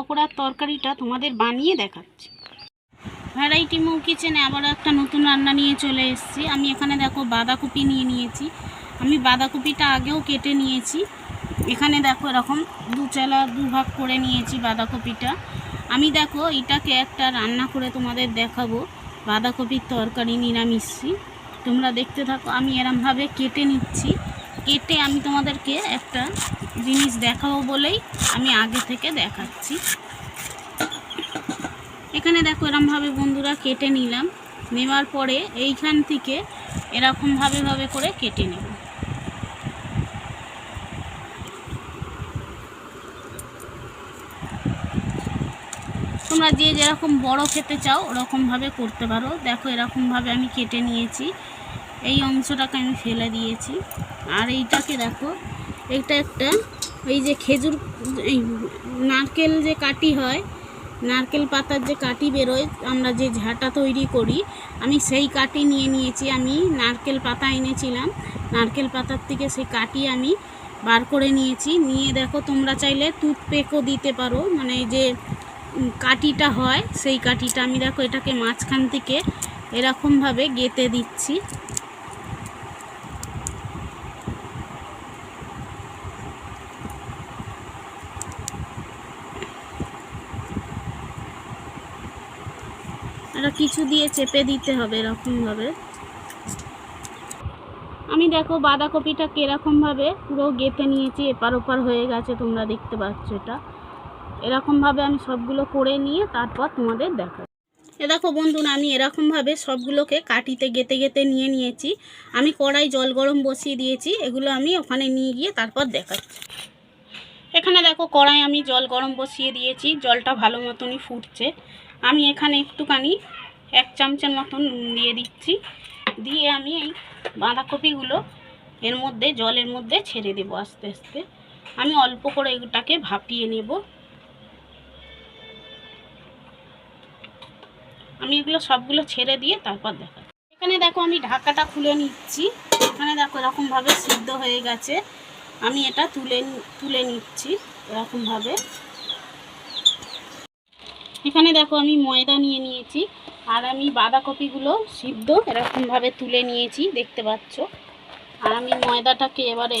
পকোড়ার তরকারিটা তোমাদের বানিয়ে দেখাচ্ছি। ভ্যারাইটি মৌ কিচেনে আবার একটা নতুন রান্না নিয়ে চলে এসেছি। আমি এখানে দেখো বাঁধাকপি নিয়ে নিয়েছি। আমি বাঁধাকপিটা আগেও কেটে নিয়েছি। এখানে দেখো এরকম দু চালা, দু ভাগ করে নিয়েছি বাঁধাকপিটা। আমি দেখো এটাকে একটা রান্না করে তোমাদের দেখাবো। বাঁধাকপির তরকারি নিরামিষি তোমরা দেখতে থাকো, আমি এরমভাবে কেটে নিচ্ছি। কেটে আমি তোমাদেরকে একটা জিনিস দেখাবো বলেই আমি আগে থেকে দেখাচ্ছি। এখানে দেখো এরমভাবে বন্ধুরা কেটে নিলাম। নেওয়ার পরে এইখান থেকে এরকমভাবে ভাবে করে কেটে নেব। তোমরা যে যেরকম বড় খেতে চাও ওরকমভাবে করতে পারো। দেখো এরকমভাবে আমি কেটে নিয়েছি। এই অংশটাকে আমি ফেলে দিয়েছি। আর এইটাকে দেখো এটা একটা, এই যে খেজুর, এই নারকেল যে কাটি হয়, নারকেল পাতার যে কাটি বেরোয়, আমরা যে ঝাঁটা তৈরি করি, আমি সেই কাটি নিয়ে নিয়েছি, আমি নারকেল পাতা এনেছিলাম। নারকেল পাতার থেকে সেই কাটি আমি বার করে নিয়েছি। নিয়ে দেখো, তোমরা চাইলে টুথপেকও দিতে পারো মানে যে কাঠিটা হয়, সেই কাঠিটা আমি দেখো, এটাকে মাঝখান থেকে এরকমভাবে গেঁথে দিচ্ছি। এটা কিছু দিয়ে চেপে দিতে হবে এরকমভাবে। আমি দেখো বাঁধাকপিটা কিরকমভাবে পুরো গেঁথে নিয়েছি, এপার ওপার হয়ে গেছে, তোমরা দেখতে পাচ্ছ এটা। এরকমভাবে আমি সবগুলো করে নিয়ে তারপর তোমাদের দেখা এ দেখো বন্ধুরা, আমি এরকমভাবে সবগুলোকে কাটিতে গেতে গেতে নিয়ে নিয়েছি। আমি কড়াই জল গরম বসিয়ে দিয়েছি, এগুলো আমি ওখানে নিয়ে গিয়ে তারপর দেখাচ্ছি। এখানে দেখো কড়াই আমি জল গরম বসিয়ে দিয়েছি, জলটা ভালো মতনই ফুটছে। আমি এখানে একটুখানি এক চামচের মতন নুন দিয়ে দিচ্ছি। দিয়ে আমি এই বাঁধাকপিগুলো এর মধ্যে, জলের মধ্যে ছেড়ে দেবো আস্তে আস্তে। আমি অল্প করে এটাকে ভাপিয়ে নেব। আমি এগুলো সবগুলো ছেড়ে দিয়ে তারপর দেখা এখানে দেখো আমি ঢাকাটা খুলে নিচ্ছি। এখানে দেখো এরকমভাবে সিদ্ধ হয়ে গেছে। আমি এটা তুলে তুলে নিচ্ছি এরকমভাবে। এখানে দেখো আমি ময়দা নিয়ে নিয়েছি, আর আমি বাঁধাকপিগুলো সিদ্ধ এরকমভাবে তুলে নিয়েছি, দেখতে পাচ্ছ। আর আমি ময়দাটাকে এবারে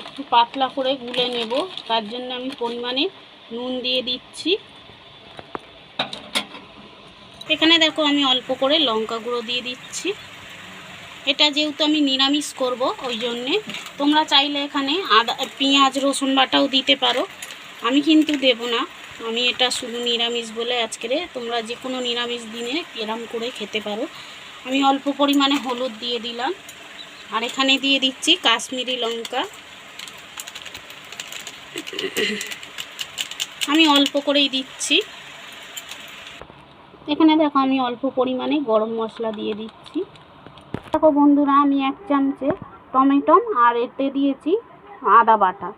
একটু পাতলা করে গুলে নেব, তার জন্য আমি পরিমাণে নুন দিয়ে দিচ্ছি। এখানে দেখো আমি অল্প করে লঙ্কা গুঁড়ো দিয়ে দিচ্ছি। এটা যেহেতু আমি নিরামিষ করব, ওই জন্যে। তোমরা চাইলে এখানে আদা, পেঁয়াজ, রসুন বাটাও দিতে পারো। আমি কিন্তু দেব না। আমি এটা শুধু নিরামিষ বলে আজকের তোমরা যে কোনো নিরামিষ দিনে এরম করে খেতে পারো। আমি অল্প পরিমাণে হলুদ দিয়ে দিলাম। আর এখানে দিয়ে দিচ্ছি কাশ্মীরি লঙ্কা। আমি অল্প করেই দিচ্ছি। এখানে দেখো আমি অল্প পরিমাণে গরম মশলা দিয়ে দিচ্ছি। দেখো বন্ধুরা, আমি এক চামচে টমেটো আর এতে দিয়েছি আদা বাটা।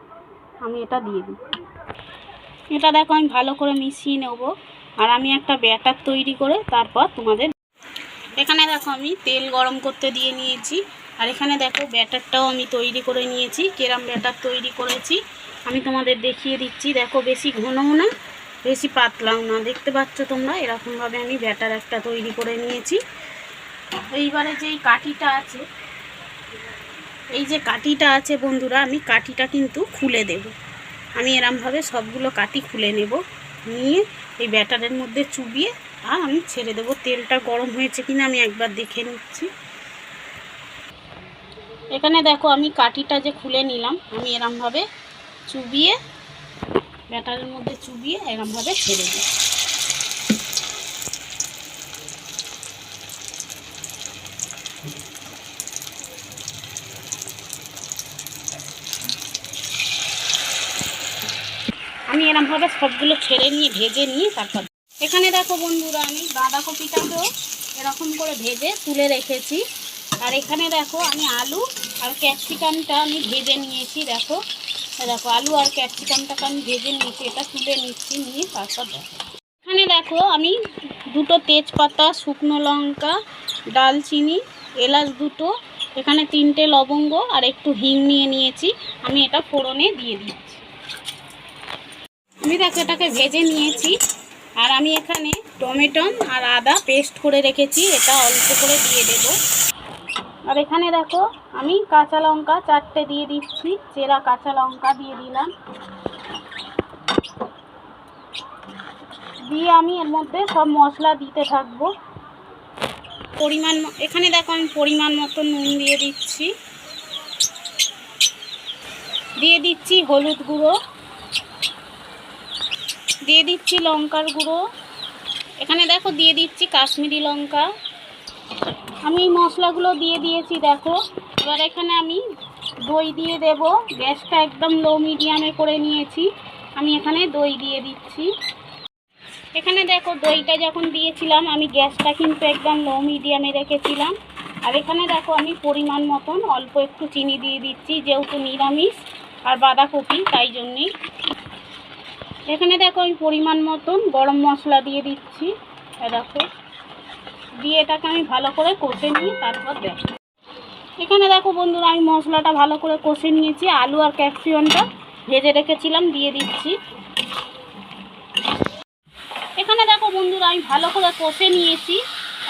আমি এটা দিয়ে দিই এটা দেখো, আমি ভালো করে মিশিয়ে নেব। আর আমি একটা ব্যাটার তৈরি করে তারপর তোমাদের এখানে দেখো, আমি তেল গরম করতে দিয়ে নিয়েছি। আর এখানে দেখো, ব্যাটারটাও আমি তৈরি করে নিয়েছি, কেরাম ব্যাটার তৈরি করেছি। আমি তোমাদের দেখিয়ে দিচ্ছি, দেখো, বেশি ঘনও না, বেশি পাতলাও না। দেখতে পাচ্ছ তোমরা, এরকমভাবে আমি ব্যাটার একটা তৈরি করে নিয়েছি। এইবারে যেই কাঠিটা আছে, এই যে কাঠিটা আছে বন্ধুরা, আমি কাঠিটা কিন্তু খুলে দেব। আমি এরমভাবে সবগুলো কাটি খুলে নেব, নিয়ে এই ব্যাটারের মধ্যে চুবিয়ে, আর আমি ছেড়ে দেবো। তেলটা গরম হয়েছে কিনা আমি একবার দেখে নিচ্ছি। এখানে দেখো আমি কাঠিটা যে খুলে নিলাম, আমি এরমভাবে চুবিয়ে, ব্যাটারের মধ্যে চুবিয়ে এরমভাবে ছেড়ে দিই আমি এরমভাবে সবগুলো ছেড়ে নিয়ে ভেজে নিয়ে তারপর এখানে দেখো বন্ধুরা আমি বাঁধাকপিটাকেও এরকম করে ভেজে তুলে রেখেছি। আর এখানে দেখো আমি আলু আর ক্যাপসিকামটা আমি ভেজে নিয়েছি, দেখো। দেখো, আলু আর ক্যাপসিকামটাকে আমি ভেজে নিয়েছি, এটা তুলে নিচ্ছি নিয়ে তারপর দেখো। এখানে দেখো আমি দুটো তেজপাতা, শুকনো লঙ্কা, ডালচিনি, এলাচ দুটো, এখানে তিনটে লবঙ্গ আর একটু হিং নিয়ে নিয়েছি। আমি এটা ফোড়নে দিয়ে দিচ্ছি। আমি দেখো, এটাকে ভেজে নিয়েছি। আর আমি এখানে টমেটো আর আদা পেস্ট করে রেখেছি, এটা অল্প করে দিয়ে দেব। আর এখানে দেখো, আমি কাঁচা লঙ্কা চারটে দিয়ে দিচ্ছি, চেরা কাঁচা লঙ্কা দিয়ে দিলাম। দিয়ে আমি এর মধ্যে সব মশলা দিতে থাকব। পরিমাণ এখানে দেখো, আমি পরিমাণ মতো নুন দিয়ে দিচ্ছি। দিয়ে দিচ্ছি হলুদ গুঁড়ো। দিয়ে দিচ্ছি লঙ্কার গুঁড়ো। এখানে দেখো দিয়ে দিচ্ছি কাশ্মীরি লঙ্কা। আমি এই মশলাগুলো দিয়ে দিয়েছি, দেখো। এবার এখানে আমি দই দিয়ে দেব। গ্যাসটা একদম লো মিডিয়ামে করে নিয়েছি। আমি এখানে দই দিয়ে দিচ্ছি। এখানে দেখো দইটা যখন দিয়েছিলাম, আমি গ্যাসটা কিন্তু একদম লো মিডিয়ামে রেখেছিলাম। আর এখানে দেখো আমি পরিমাণ মতন অল্প একটু চিনি দিয়ে দিচ্ছি, যেহেতু নিরামিষ আর বাঁধাকপি, তাই জন্যেই। এখানে দেখো আমি পরিমাণ মতন গরম মশলা দিয়ে দিচ্ছি। দেখো। দিয়ে এটাকে আমি ভালো করে কষে নিয়ে তারপর দেখো এখানে দেখো বন্ধুরা, আমি মশলাটা ভালো করে কষে নিয়েছি। আলু আর ক্যাপসিকামটা ভেজে রেখেছিলাম, দিয়ে দিচ্ছি। এখানে দেখো বন্ধুরা, আমি ভালো করে কষে নিয়েছি।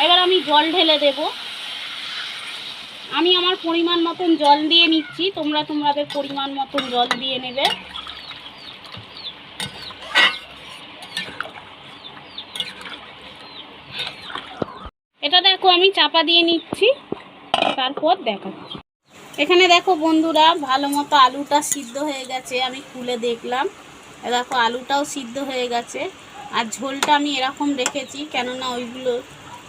এবার আমি জল ঢেলে দেব। আমি আমার পরিমাণ মতন জল দিয়ে নিচ্ছি। তোমরা তোমাদের পরিমাণ মতন জল দিয়ে নেবে এটা দেখো, আমি চাপা দিয়ে নিচ্ছি। তারপর দেখাচ্ছি। এখানে দেখো বন্ধুরা, ভালো মতো আলুটা সিদ্ধ হয়ে গেছে, আমি খুলে দেখলাম। দেখো, আলুটাও সিদ্ধ হয়ে গেছে। আর ঝোলটা আমি এরকম রেখেছি, কেননা ওইগুলো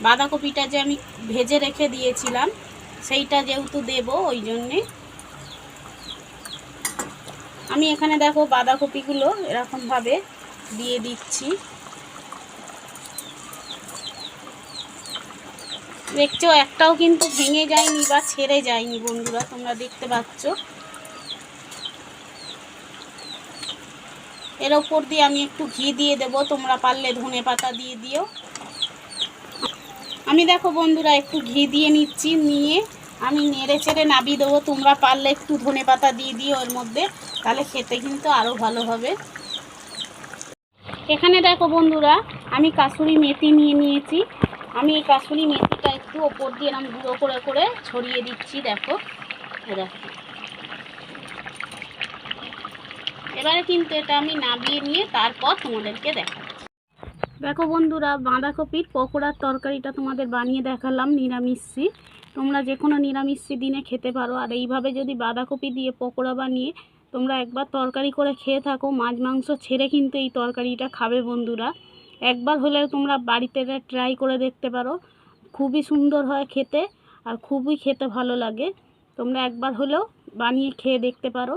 বাঁধাকপিটা যে আমি ভেজে রেখে দিয়েছিলাম, সেইটা যেহেতু দেব, ওই জন্যে। আমি এখানে দেখো বাঁধাকপিগুলো এরকমভাবে দিয়ে দিচ্ছি। দেখছ, একটাও কিন্তু ভেঙে যায়নি বা ছেড়ে যায়নি বন্ধুরা, তোমরা দেখতে পাচ্ছ। এর ওপর দিয়ে আমি একটু ঘি দিয়ে দেব, তোমরা পারলে ধনে পাতা দিয়ে দিও। আমি দেখো বন্ধুরা, একটু ঘি দিয়ে নিচ্ছি, নিয়ে আমি নেড়ে চেড়ে নাবিয়ে দেবো, তোমরা পারলে একটু ধনে পাতা দিয়ে দিও ওর মধ্যে, তাহলে খেতে কিন্তু আরও ভালো হবে। এখানে দেখো বন্ধুরা, আমি কাসুরি মেথি নিয়ে নিয়েছি। আমি এই কাসুরি মেথিটা একটু ওপর দিয়ে এরকম গুঁড়ো করে করে ছড়িয়ে দিচ্ছি, দেখো। দেখো। এবারে কিন্তু এটা আমি নামিয়ে নিয়ে তারপর তোমাদেরকে দেখাচ্ছি। দেখো বন্ধুরা, বাঁধাকপির পকোড়ার তরকারিটা তোমাদের বানিয়ে দেখালাম নিরামিষি তোমরা যে কোনো নিরামিষি দিনে খেতে পারো। আর এইভাবে যদি বাঁধাকপি দিয়ে পকোড়া বানিয়ে তোমরা একবার তরকারি করে খেয়ে থাকো, মাছ, মাংস ছেড়ে কিন্তু এই তরকারিটা খাবে বন্ধুরা। একবার হলেও তোমরা বাড়িতে ট্রাই করে দেখতে পারো। খুবই সুন্দর হয় খেতে আর খুবই খেতে ভালো লাগে। তোমরা একবার হলেও বানিয়ে খেয়ে দেখতে পারো।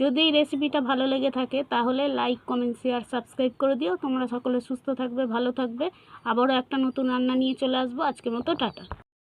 যদি এই রেসিপিটা ভালো লেগে থাকে, তাহলে লাইক কমেন্ট শেয়ার সাবস্ক্রাইব করে দিও। তোমরা সকলে সুস্থ থাকবে, ভালো থাকবে। আবারও একটা নতুন রান্না নিয়ে চলে আসব। আজকের মতো টাটা।